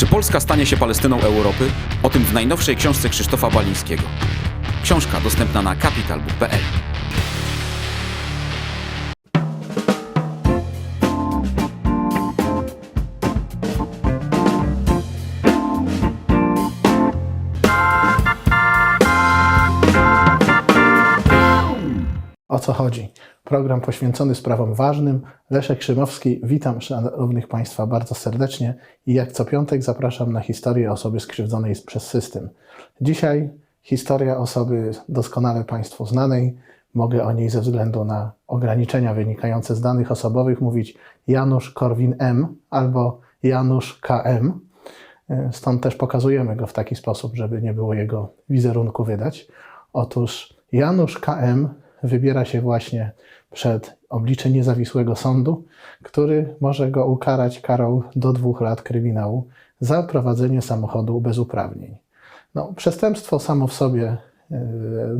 Czy Polska stanie się Palestyną Europy? O tym w najnowszej książce Krzysztofa Balińskiego. Książka dostępna na capitalbook.pl. co chodzi? Program poświęcony sprawom ważnym. Leszek Szymowski, witam szanownych Państwa bardzo serdecznie i jak co piątek zapraszam na historię osoby skrzywdzonej przez system. Dzisiaj historia osoby doskonale Państwu znanej. Mogę o niej ze względu na ograniczenia wynikające z danych osobowych mówić Janusz Korwin M albo Janusz KM. Stąd też pokazujemy go w taki sposób, żeby nie było jego wizerunku wydać. Otóż Janusz KM wybiera się właśnie przed oblicze niezawisłego sądu, który może go ukarać karą do dwóch lat kryminału za prowadzenie samochodu bez uprawnień. No, przestępstwo samo w sobie yy,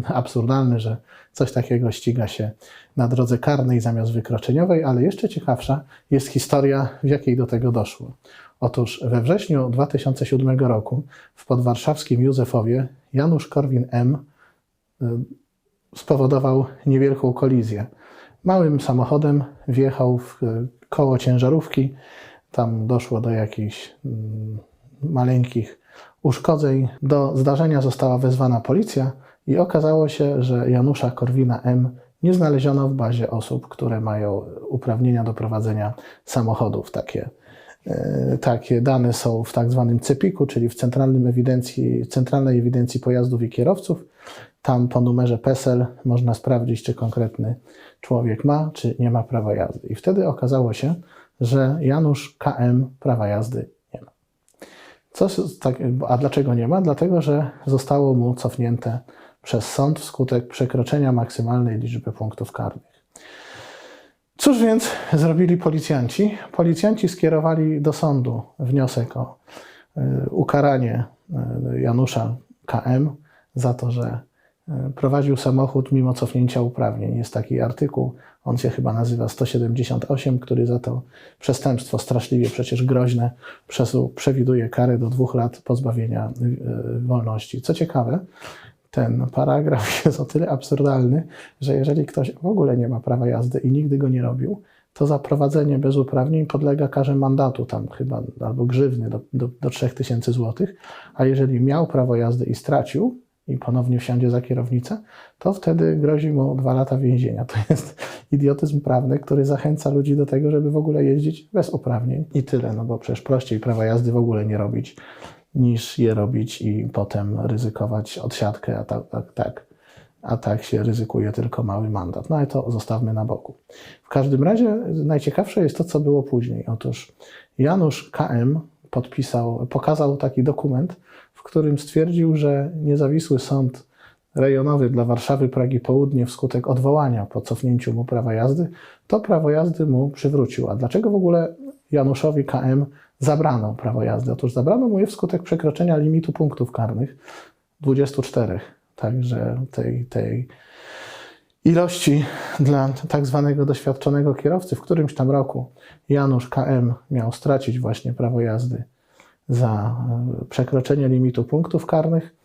absurdalne, że coś takiego ściga się na drodze karnej zamiast wykroczeniowej, ale jeszcze ciekawsza jest historia, w jakiej do tego doszło. Otóż we wrześniu 2007 roku w podwarszawskim Józefowie Janusz Korwin M. spowodował niewielką kolizję. Małym samochodem wjechał w e, koło ciężarówki. Tam doszło do jakichś mm, maleńkich uszkodzeń. Do zdarzenia została wezwana policja i okazało się, że Janusza Korwina M. nie znaleziono w bazie osób, które mają uprawnienia do prowadzenia samochodów. Takie, e, takie dane są w tak zwanym CEPIK-u, czyli w Centralnym ewidencji, Centralnej Ewidencji Pojazdów i Kierowców. Tam po numerze PESEL można sprawdzić, czy konkretny człowiek ma, czy nie ma prawa jazdy. I wtedy okazało się, że Janusz KM prawa jazdy nie ma. Co, tak, a dlaczego nie ma? Dlatego, że zostało mu cofnięte przez sąd wskutek przekroczenia maksymalnej liczby punktów karnych. Cóż więc zrobili policjanci? Policjanci skierowali do sądu wniosek o y, ukaranie y, Janusza KM za to, że prowadził samochód mimo cofnięcia uprawnień. Jest taki artykuł, on się chyba nazywa 178, który za to przestępstwo straszliwie przecież groźne przewiduje karę do dwóch lat pozbawienia y, wolności. Co ciekawe, ten paragraf jest o tyle absurdalny, że jeżeli ktoś w ogóle nie ma prawa jazdy i nigdy go nie robił, to za prowadzenie bez uprawnień podlega karze mandatu, tam chyba albo grzywny do, do, do 3000 zł, a jeżeli miał prawo jazdy i stracił, i ponownie wsiądzie za kierownicę, to wtedy grozi mu dwa lata więzienia. To jest idiotyzm prawny, który zachęca ludzi do tego, żeby w ogóle jeździć bez uprawnień. I tyle, no bo przecież prościej prawa jazdy w ogóle nie robić, niż je robić i potem ryzykować odsiadkę, a tak, tak, tak. A tak się ryzykuje tylko mały mandat. No ale to zostawmy na boku. W każdym razie najciekawsze jest to, co było później. Otóż Janusz KM podpisał, pokazał taki dokument, w którym stwierdził, że niezawisły sąd rejonowy dla Warszawy Pragi Południe wskutek odwołania po cofnięciu mu prawa jazdy, to prawo jazdy mu przywrócił. A dlaczego w ogóle Januszowi KM zabrano prawo jazdy? Otóż zabrano mu je wskutek przekroczenia limitu punktów karnych 24. Także tej, tej ilości dla tak zwanego doświadczonego kierowcy w którymś tam roku Janusz KM miał stracić właśnie prawo jazdy za e, przekroczenie limitu punktów karnych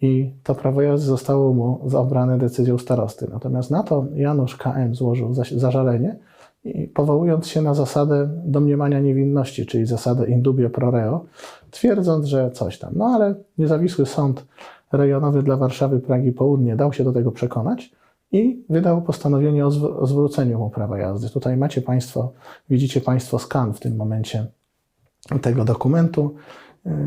i to prawo jazdy zostało mu zabrane decyzją starosty. Natomiast na to Janusz KM złożył zażalenie powołując się na zasadę domniemania niewinności, czyli zasadę in dubio pro reo, twierdząc, że coś tam. No ale niezawisły sąd rejonowy dla Warszawy Pragi Południe dał się do tego przekonać i wydał postanowienie o zwróceniu mu prawa jazdy. Tutaj macie Państwo, widzicie Państwo skan w tym momencie tego dokumentu.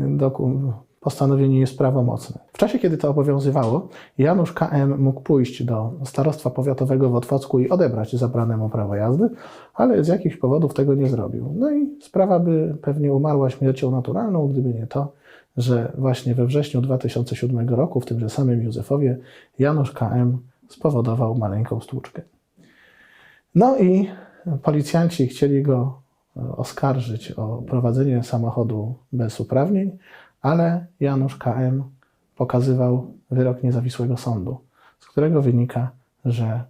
Doku, postanowienie jest prawomocne. W czasie, kiedy to obowiązywało, Janusz KM mógł pójść do starostwa powiatowego w Otwocku i odebrać zabrane mu prawo jazdy, ale z jakichś powodów tego nie zrobił. No i sprawa by pewnie umarła śmiercią naturalną, gdyby nie to, że właśnie we wrześniu 2007 roku w tymże samym Józefowie Janusz KM spowodował maleńką stłuczkę. No i policjanci chcieli go oskarżyć o prowadzenie samochodu bez uprawnień, ale Janusz KM pokazywał wyrok niezawisłego sądu, z którego wynika, że e,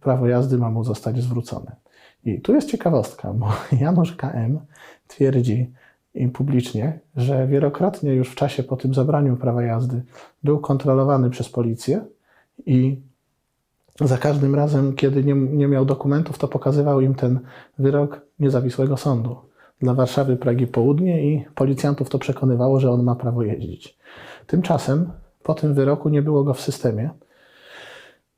prawo jazdy ma mu zostać zwrócone. I tu jest ciekawostka, bo Janusz KM twierdzi, publicznie, że wielokrotnie już w czasie po tym zabraniu prawa jazdy był kontrolowany przez policję i za każdym razem, kiedy nie, nie miał dokumentów, to pokazywał im ten wyrok niezawisłego sądu dla Warszawy, Pragi Południe i policjantów to przekonywało, że on ma prawo jeździć. Tymczasem po tym wyroku nie było go w systemie.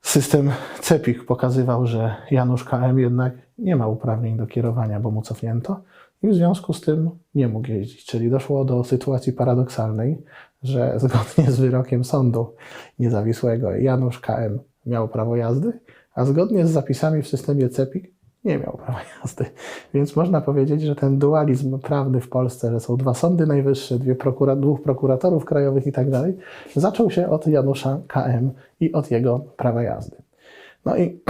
System CEPIK pokazywał, że Janusz KM jednak nie ma uprawnień do kierowania, bo mu cofnięto i w związku z tym nie mógł jeździć. Czyli doszło do sytuacji paradoksalnej, że zgodnie z wyrokiem sądu niezawisłego Janusz KM miał prawo jazdy, a zgodnie z zapisami w systemie CEPIK nie miał prawa jazdy. Więc można powiedzieć, że ten dualizm prawny w Polsce, że są dwa sądy najwyższe, dwie prokura, dwóch prokuratorów krajowych i tak dalej, zaczął się od Janusza KM i od jego prawa jazdy. No i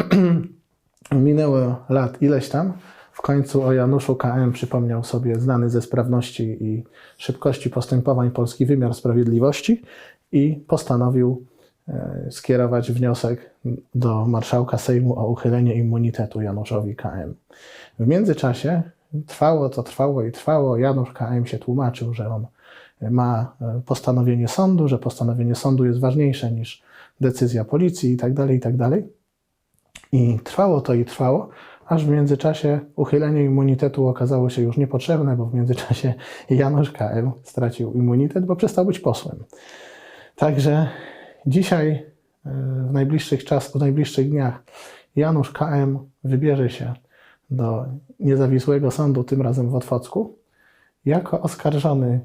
minęło lat ileś tam. W końcu o Januszu KM przypomniał sobie znany ze sprawności i szybkości postępowań polski wymiar sprawiedliwości i postanowił skierować wniosek do marszałka Sejmu o uchylenie immunitetu Januszowi KM. W międzyczasie trwało to, trwało i trwało. Janusz KM się tłumaczył, że on ma e, postanowienie sądu, że postanowienie sądu jest ważniejsze niż decyzja policji i tak dalej, i tak. I trwało to i trwało, aż w międzyczasie uchylenie immunitetu okazało się już niepotrzebne, bo w międzyczasie Janusz KM stracił immunitet, bo przestał być posłem. Także dzisiaj, e, w najbliższych czasach, w najbliższych dniach, Janusz KM wybierze się do niezawisłego sądu, tym razem w Otwocku, jako oskarżony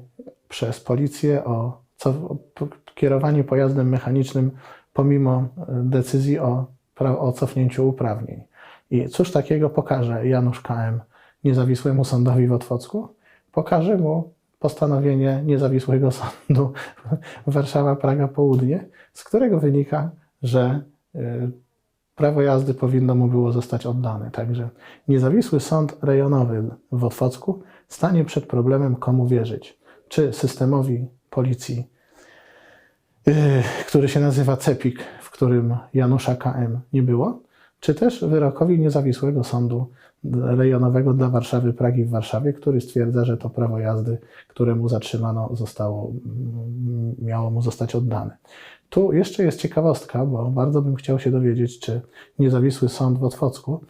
przez policję o, kierowanie pojazdem mechanicznym pomimo e, decyzji o, o cofnięciu uprawnień. I cóż takiego pokaże Janusz KM niezawisłemu sądowi w Otwocku? Pokaże mu postanowienie niezawisłego sądu Warszawa-Praga Południe, z którego wynika, że y, prawo jazdy powinno mu było zostać oddane. Także niezawisły sąd rejonowy w Otwocku stanie przed problemem, komu wierzyć. Czy systemowi policji, yy, który się nazywa CEPIK, w którym Janusza KM nie było, czy też wyrokowi niezawisłego sądu rejonowego dla Warszawy, Pragi w Warszawie, który stwierdza, że to prawo jazdy, które mu zatrzymano, zostało, mm, miało mu zostać oddane. Tu jeszcze jest ciekawostka, bo bardzo bym chciał się dowiedzieć, czy niezawisły sąd w Otwocku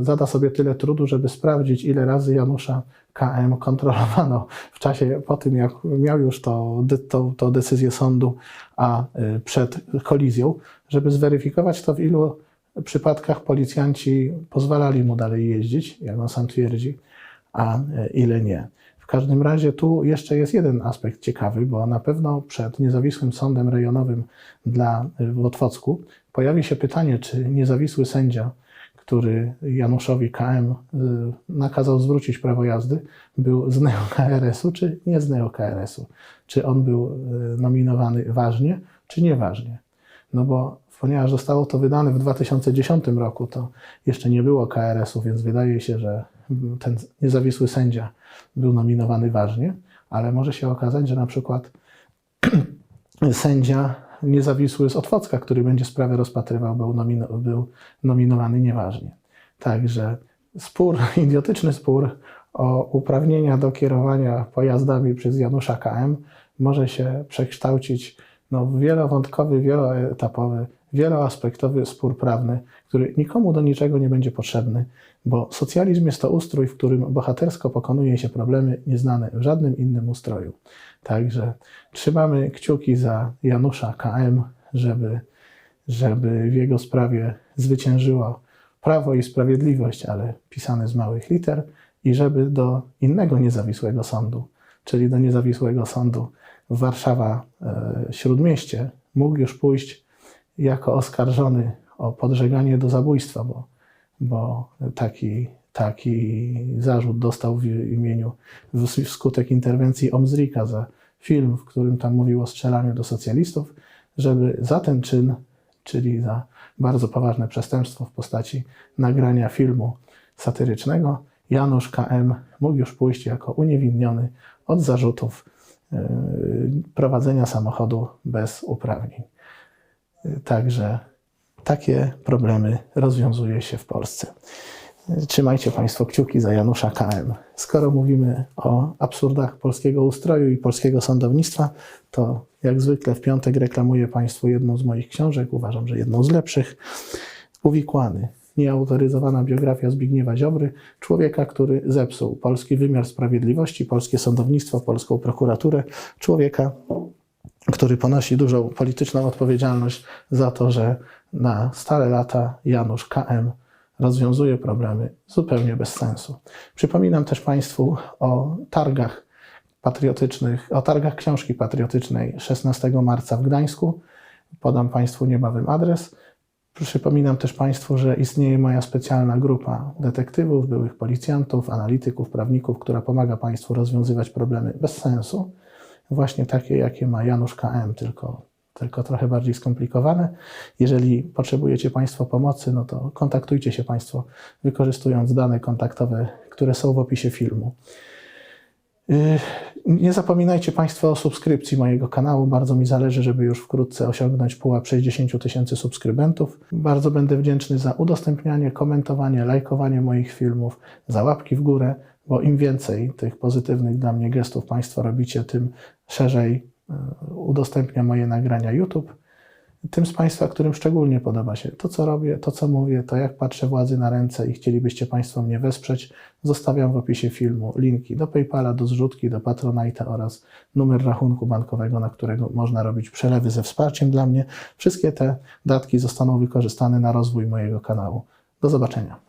zada sobie tyle trudu, żeby sprawdzić, ile razy Janusza KM kontrolowano w czasie po tym, jak miał już to, to, to decyzję sądu, a y, przed kolizją, żeby zweryfikować to, w ilu przypadkach policjanci pozwalali mu dalej jeździć, jak on sam twierdzi, a e, ile nie. W każdym razie tu jeszcze jest jeden aspekt ciekawy, bo na pewno przed niezawisłym sądem rejonowym dla w Otwocku pojawi się pytanie, czy niezawisły sędzia, który Januszowi KM y, nakazał zwrócić prawo jazdy, był z neo-KRS-u, czy nie z neo-KRS-u. Czy on był nominowany ważnie, czy nieważnie. No bo ponieważ zostało to wydane w 2010 roku, to jeszcze nie było KRS-u, więc wydaje się, że ten niezawisły sędzia był nominowany ważnie, ale może się okazać, że na przykład sędzia niezawisły z Otwocka, który będzie sprawę rozpatrywał, był, był nominowany nieważnie. Także spór, idiotyczny spór o uprawnienia do kierowania pojazdami przez Janusza KM może się przekształcić no, wielowątkowy, wieloetapowy, wieloaspektowy spór prawny, który nikomu do niczego nie będzie potrzebny, bo socjalizm jest to ustrój, w którym bohatersko pokonuje się problemy nieznane w żadnym innym ustroju. Także trzymamy kciuki za Janusza KM, żeby, żeby w jego sprawie zwyciężyło prawo i sprawiedliwość, ale pisane z małych liter, i żeby do innego niezawisłego sądu, czyli do niezawisłego sądu w Warszawa e, mógł już pójść jako oskarżony o podżeganie do zabójstwa, bo, bo taki, taki zarzut dostał w imieniu wskutek interwencji Omzrika za film, w którym tam mówił o strzelaniu do socjalistów, żeby za ten czyn, czyli za bardzo poważne przestępstwo w postaci nagrania filmu satyrycznego, Janusz KM mógł już pójść jako uniewinniony od zarzutów yy, prowadzenia samochodu bez uprawnień. Także takie problemy rozwiązuje się w Polsce. Trzymajcie Państwo kciuki za Janusza KM. Skoro mówimy o absurdach polskiego ustroju i polskiego sądownictwa, to jak zwykle w piątek reklamuję Państwu jedną z moich książek, uważam, że jedną z lepszych. Uwikłany. Nieautoryzowana biografia Zbigniewa Ziobry, człowieka, który zepsuł polski wymiar sprawiedliwości, polskie sądownictwo, polską prokuraturę, człowieka, który ponosi dużą polityczną odpowiedzialność za to, że na stare lata Janusz KM rozwiązuje problemy zupełnie bez sensu. Przypominam też Państwu o targach patriotycznych, o targach książki patriotycznej 16 marca w Gdańsku. Podam Państwu niebawem adres. Przypominam też Państwu, że istnieje moja specjalna grupa detektywów, byłych policjantów, analityków, prawników, która pomaga Państwu rozwiązywać problemy bez sensu, właśnie takie, jakie ma Janusz KM, tylko, tylko trochę bardziej skomplikowane. Jeżeli potrzebujecie Państwo pomocy, no to kontaktujcie się Państwo wykorzystując dane kontaktowe, które są w opisie filmu. Yy, Nie zapominajcie Państwo o subskrypcji mojego kanału. Bardzo mi zależy, żeby już wkrótce osiągnąć pułap 60 tysięcy subskrybentów. Bardzo będę wdzięczny za udostępnianie, komentowanie, lajkowanie moich filmów, za łapki w górę, bo im więcej tych pozytywnych dla mnie gestów Państwo robicie, tym szerzej yy, udostępnia moje nagrania YouTube. Tym z Państwa, którym szczególnie podoba się to, co robię, to, co mówię, to jak patrzę władzy na ręce i chcielibyście Państwo mnie wesprzeć, zostawiam w opisie filmu linki do PayPala, do zrzutki, do Patronite'a oraz numer rachunku bankowego, na którego można robić przelewy ze wsparciem dla mnie. Wszystkie te datki zostaną wykorzystane na rozwój mojego kanału. Do zobaczenia.